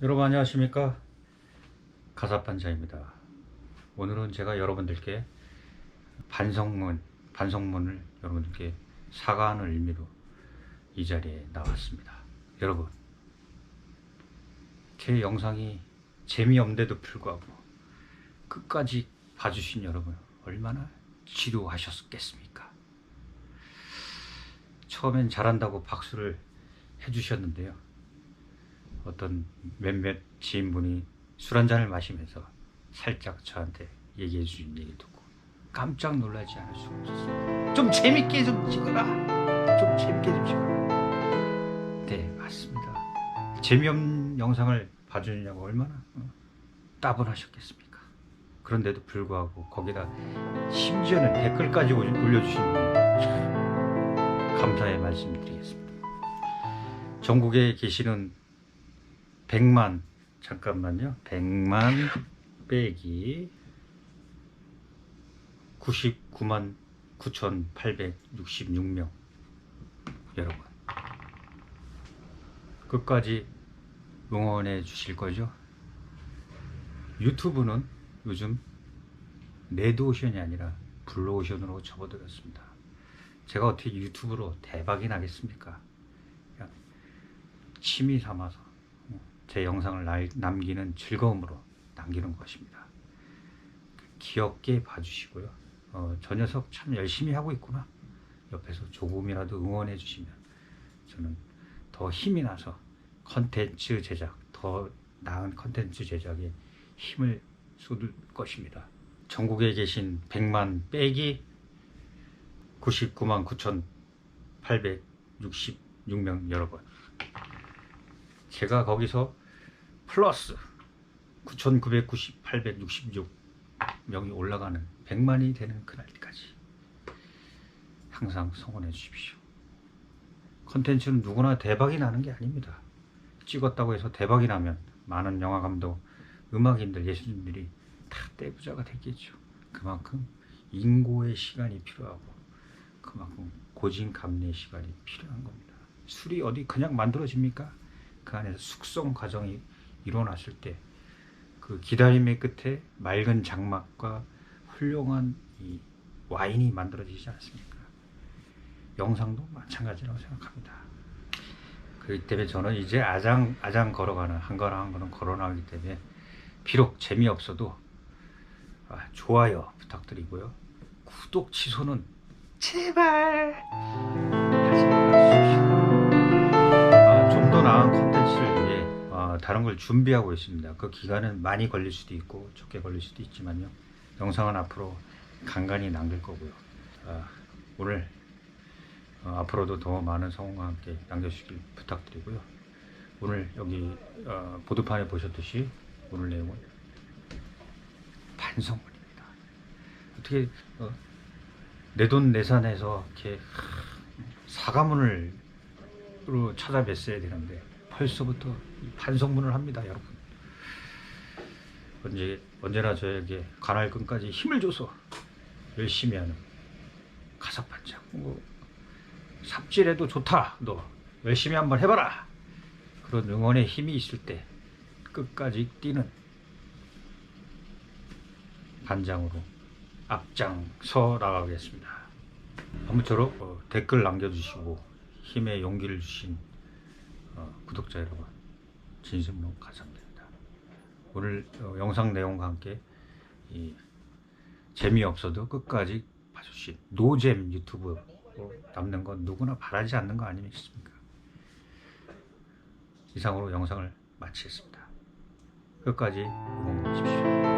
여러분 안녕하십니까? 가사판자입니다. 오늘은 제가 여러분들께 반성문 반성문을 여러분들께 사과하는 의미로 이 자리에 나왔습니다. 여러분 제 영상이 재미없는데도 불구하고 끝까지 봐주신 여러분 얼마나 지루하셨겠습니까? 처음엔 잘한다고 박수를 해주셨는데요 어떤 몇몇 지인분이 술 한잔을 마시면서 살짝 저한테 얘기해 주신 얘기 듣고 깜짝 놀라지 않을 수가 없었어요. 좀 재밌게 좀 찍어라. 좀 재밌게 좀 찍어라. 네, 맞습니다. 재미없는 영상을 봐주느냐고 얼마나 어, 따분하셨겠습니까? 그런데도 불구하고 거기다 심지어는 댓글까지 올- 올려주신 감사의 말씀드리겠습니다. 전국에 계시는 100만 잠깐만요. 100만 빼기 99만 9,866명 여러분 끝까지 응원해 주실 거죠? 유튜브는 요즘 레드오션이 아니라 블루오션으로 접어들었습니다. 제가 어떻게 유튜브로 대박이 나겠습니까? 취미 삼아서 제 영상을 날- 남기는 즐거움으로 남기는 것입니다. 귀엽게 봐주시고요. 어, 저 녀석 참 열심히 하고 있구나. 옆에서 조금이라도 응원해 주시면 저는 더 힘이 나서 컨텐츠 제작, 더 나은 컨텐츠 제작에 힘을 쏟을 것입니다. 전국에 계신 100만 빼기 99만 9,866명 여러분. 제가 거기서 플러스 9,990, 866명이 올라가는 100만이 되는 그날까지 항상 성원해 주십시오. 컨텐츠는 누구나 대박이 나는 게 아닙니다. 찍었다고 해서 대박이 나면 많은 영화 감독, 음악인들, 예술인들이 다 떼부자가 됐겠죠. 그만큼 인고의 시간이 필요하고 그만큼 고진감래의 시간이 필요한 겁니다. 술이 어디 그냥 만들어집니까? 그 안에서 숙성 과정이 일어났을 때 그 기다림의 끝에 맑은 장막과 훌륭한 이 와인이 만들어지지 않습니까? 영상도 마찬가지라고 생각합니다. 그렇기 때문에 저는 이제 아장 아장 걸어가는 한 걸음 한 걸음 걸어나가기 때문에 비록 재미없어도 아, 좋아요 부탁드리고요. 구독 취소는 제발 하지 말아주십시오. 아, 좀더 나은 다른 걸 준비하고 있습니다. 그 기간은 많이 걸릴 수도 있고 적게 걸릴 수도 있지만요. 영상은 앞으로 간간히 남길 거고요. 아, 오늘 어, 앞으로도 더 많은 성원과 함께 남겨주시길 부탁드리고요. 오늘 여기 어, 보드판에 보셨듯이 오늘 내용은 반성문입니다. 어떻게 어, 내돈 내산해서 이렇게 사과문을 로 찾아뵀어야 되는데 벌써부터 이 반성문을 합니다, 여러분. 언제 언제나 저에게 관할근까지 힘을 줘서 열심히 하는 가사판장. 뭐 삽질해도 좋다. 너 열심히 한번 해봐라. 그런 응원의 힘이 있을 때 끝까지 뛰는 반장으로 앞장서 나가겠습니다. 아무쪼록 어, 댓글 남겨주시고 힘의 용기를 주신 어, 구독자 여러분 진심으로 감사드립니다. 오늘 어, 영상 내용과 함께 이 재미없어도 끝까지 봐주신 노잼 유튜브 로 남는 건 누구나 바라지 않는 거 아니겠습니까? 이상으로 영상을 마치겠습니다. 끝까지 응원해 주십시오.